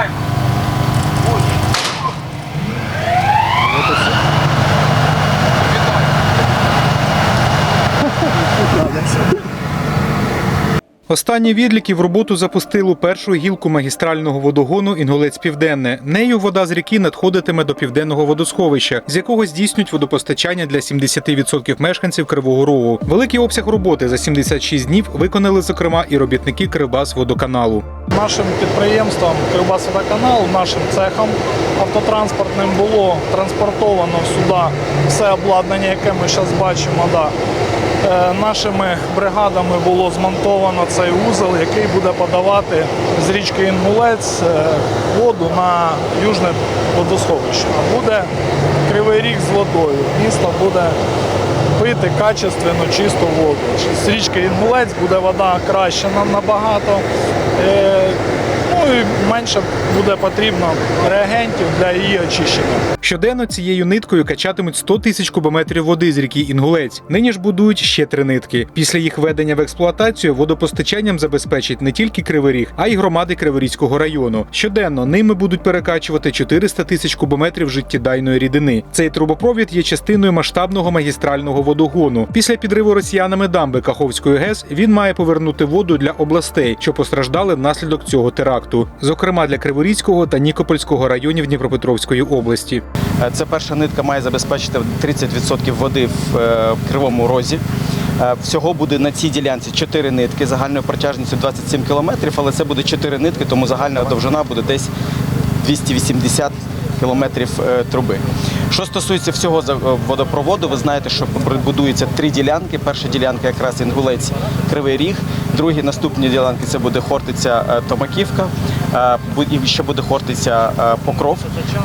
Ой. Вот это Останні відліки в роботу запустили першу гілку магістрального водогону Інгулець Південне. Нею вода з ріки надходитиме до південного водосховища, з якого здійснюють водопостачання для 70% мешканців Кривого Рогу. Великий обсяг роботи за 76 днів виконали зокрема і робітники Кривбас водоканалу. Нашим підприємством Кривбасводоканал, нашим цехом автотранспортним було транспортовано сюди все обладнання, яке ми зараз бачимо. Да. Е, Нашими бригадами було змонтовано цей вузол, який буде подавати з річки Інгулець е, воду на южне водосховище. Буде кривий ріг з водою. Місто буде пити качественну чисту воду. З річки Інгулець буде вода краща нам набагато. Ну і менше буде потрібно реагентів для її очищення. Щоденно цією ниткою качатимуть 100 тисяч кубометрів води з ріки Інгулець. Нині ж будують ще три нитки. Після їх введення в експлуатацію водопостачанням забезпечить не тільки Кривий Ріг, а й громади Криворізького району. Щоденно ними будуть перекачувати 400 тисяч кубометрів життєдайної рідини. Цей трубопровід є частиною масштабного магістрального водогону. Після підриву росіянами дамби Каховської ГЕС він має повернути воду для областей, що постраждали внаслідок цього теракту, зокрема для Криворізького та Нікопольського районів Дніпропетровської області. Це перша нитка має забезпечити 30% води в е, кривому розі. Е, Всього буде на цій ділянці 4 нитки загальною протяжністю 27 кілометрів, але це буде 4 нитки, тому загальна довжина буде десь 280 кілометрів е, труби. Що стосується всього водопроводу, ви знаєте, що будується три ділянки. Перша ділянка якраз Інгулець Кривий Ріг, другі наступні ділянки це буде Хортиця е, Томаківка, і ще буде Хортиця е, Покров.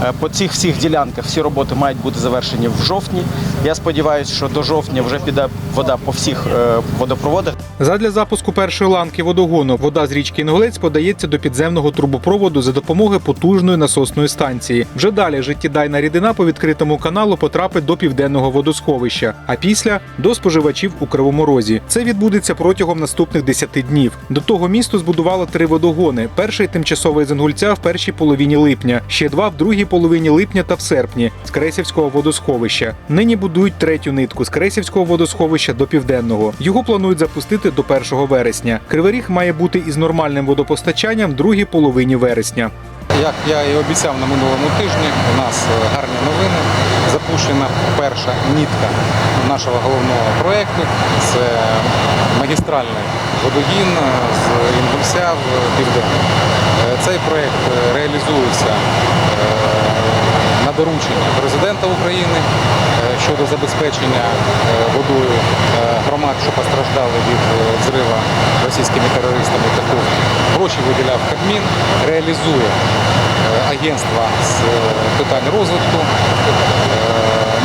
Е, По цих всіх ділянках всі роботи мають бути завершені в жовтні. Я сподіваюся, що до жовтня вже піде вода по всіх е, водопроводах. Задля запуску першої ланки водогону вода з річки Інгулець подається до підземного трубопроводу за допомогою потужної насосної станції. Вже далі життєдайна рідина по відкритому каналу потрапить до південного водосховища, а після до споживачів у Кривому Розі. Це відбудеться протягом наступних 10 днів. До того місто збудувало три водогони: перший тимчасовий з в першій половині липня, ще два в другій половині липня та в серпні з Кресівського водосховища. Нині будують третю нитку з Кресівського водосховища до південного. Його планують запустити до 1 вересня. Кривий має бути із нормальним водопостачанням в другій половині вересня. Як я і обіцяв на минулому тижні, у нас е, гарні новини. Запущена перша нітка нашого головного проєкту. Це магістральний водогін е, з Інгульця в Південне. Цей проєкт е, реалізується е, на доручення президента України е, щодо забезпечення водою громад, що постраждали від взрива російськими терористами. Таку гроші виділяв Кабмін, реалізує агентство з питань розвитку.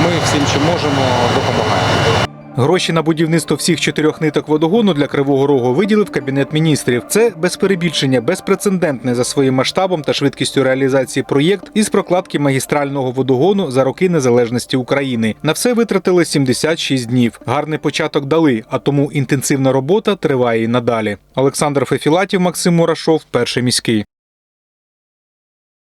Ми всім, чим можемо, допомагаємо. Гроші на будівництво всіх чотирьох ниток водогону для Кривого Рогу виділив Кабінет міністрів. Це без перебільшення, безпрецедентний за своїм масштабом та швидкістю реалізації проєкт із прокладки магістрального водогону за роки незалежності України. На все витратили 76 днів. Гарний початок дали, а тому інтенсивна робота триває і надалі. Олександр Фефілатів, Максим Мурашов, перший міський.